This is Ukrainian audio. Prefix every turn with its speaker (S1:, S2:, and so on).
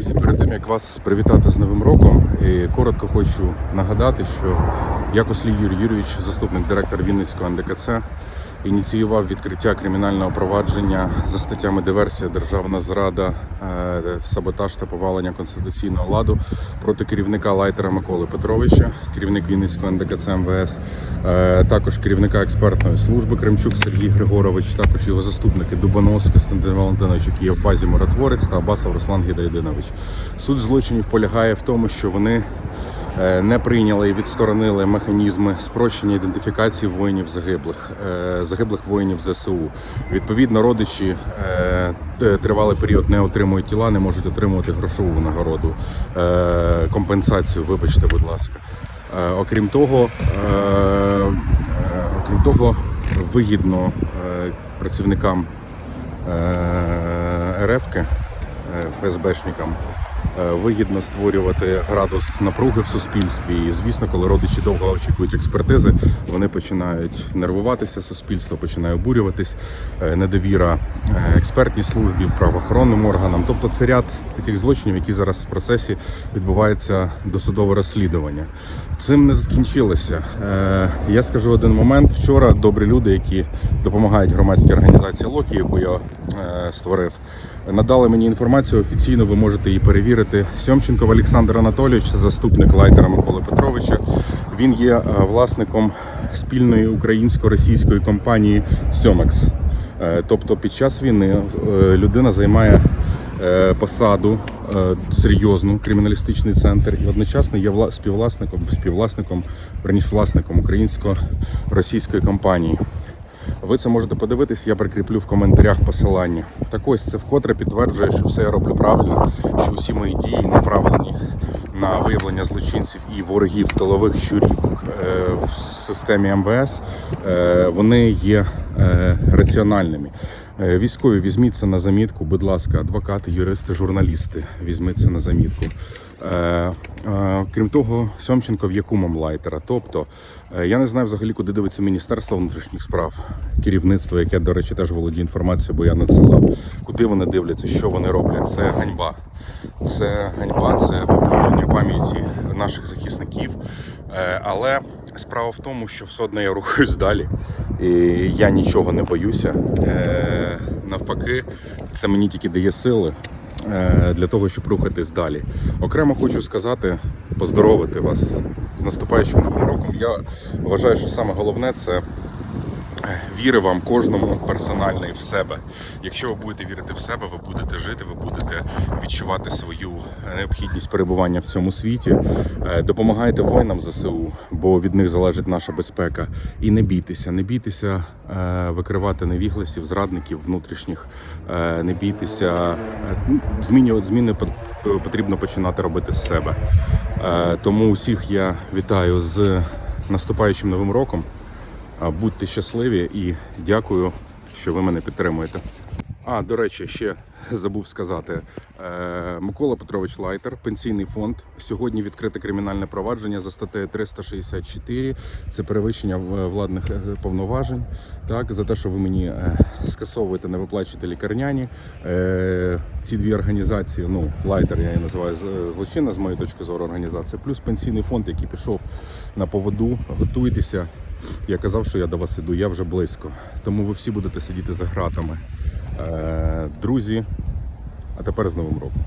S1: Друзі, перед тим як вас привітати з Новим роком, коротко хочу нагадати, що я Юрій Юрійович, заступник директора Вінницького НДКЦ, ініціював відкриття кримінального провадження за статтями диверсія, державна зрада, е, саботаж та повалення конституційного ладу проти керівника лайтера Миколи Петровича, керівник Вінницького НДКЦ МВС, е, також керівника експертної служби Кремчук Сергій Григорович, також його заступники Дубонос Костянтин Валентинович, базі миротворець, та Абасов Руслан Гідайдинович. Суть злочинів полягає в тому, що вони не прийняли і відсторонили механізми спрощення ідентифікації воїнів загиблих, е, загиблих воїнів ЗСУ. Відповідно, родичі е, тривалий період не отримують тіла, не можуть отримувати грошову нагороду, е, компенсацію. Вибачте, будь ласка. Е, Окрім того, е, е, окрім того, вигідно е, працівникам е, е, ФСБшникам, е, вигідно створювати градус напруги в суспільстві. І звісно, коли родичі довго очікують експертизи, вони починають нервуватися, суспільство починає обурюватись, е, недовіра е, експертній службі, правоохоронним органам. Тобто це ряд таких злочинів, які зараз в процесі відбувається досудове розслідування. Цим не закінчилося. Е, Я скажу один момент. Вчора добрі люди, які допомагають громадській організації Локі, яку я е, створив, надали мені інформацію. Офіційно ви можете її перевірити. Сьомченков Олександр Анатолійович, заступник лайтера Миколи Петровича. Він є е, власником спільної українсько-російської компанії Сьомекс. Е, Тобто під час війни е, людина займає посаду серйозну криміналістичний центр і одночасно є вла- співвласником співвласником верніше власником українсько-російської компанії. Ви це можете подивитись, я прикріплю в коментарях посилання. Так ось це вкотре підтверджує, що все я роблю правильно, що усі мої дії направлені на виявлення злочинців і ворогів тилових щурів е, в системі МВС. Е, Вони є е, раціональними. Е, Військові, візьміть це на замітку, будь ласка, адвокати, юристи, журналісти, візьміть на замітку. Е, е, Крім того, Сьомченко є кумом лайтера. Тобто, я не знаю взагалі, куди дивиться Міністерство внутрішніх справ, керівництво, яке, до речі, теж володіє інформацією, бо я надсилав. Куди вони дивляться, що вони роблять? Це ганьба. Це ганьба, це поплюження пам'яті наших захисників. Але справа в тому, що все одно я рухаюсь далі, і я нічого не боюся. Е, Навпаки, це мені тільки дає сили е, для того, щоб рухатись далі. Окремо хочу сказати, поздоровити вас з наступаючим новим роком. Я вважаю, що саме головне це віри вам кожному персонально і в себе. Якщо ви будете вірити в себе, ви будете жити, ви будете відчувати свою необхідність перебування в цьому світі. Е, Допомагайте воїнам ЗСУ, бо від них залежить наша безпека. І не бійтеся, не бійтеся е, викривати невігласів, зрадників внутрішніх, Е, не бійтеся е, ну, зміни потрібно починати робити з себе. Е, Тому усіх я вітаю з наступаючим новим роком. Будьте щасливі і дякую, що ви мене підтримуєте. А, до речі, ще забув сказати. Е, Микола Петрович Лайтер, пенсійний фонд. Сьогодні відкрите кримінальне провадження за статтею 364. Це перевищення е, владних е, повноважень. Так, за те, що ви мені скасовуєте, не виплачуєте лікарняні. Ці дві організації, ну Лайтер я її називаю злочинна з моєї точки зору організація, плюс пенсійний фонд, який пішов на поводу. Готуйтеся. Я казав, що я до вас іду, я вже близько. Тому ви всі будете сидіти за гратами. Е, Друзі, а тепер з Новим роком.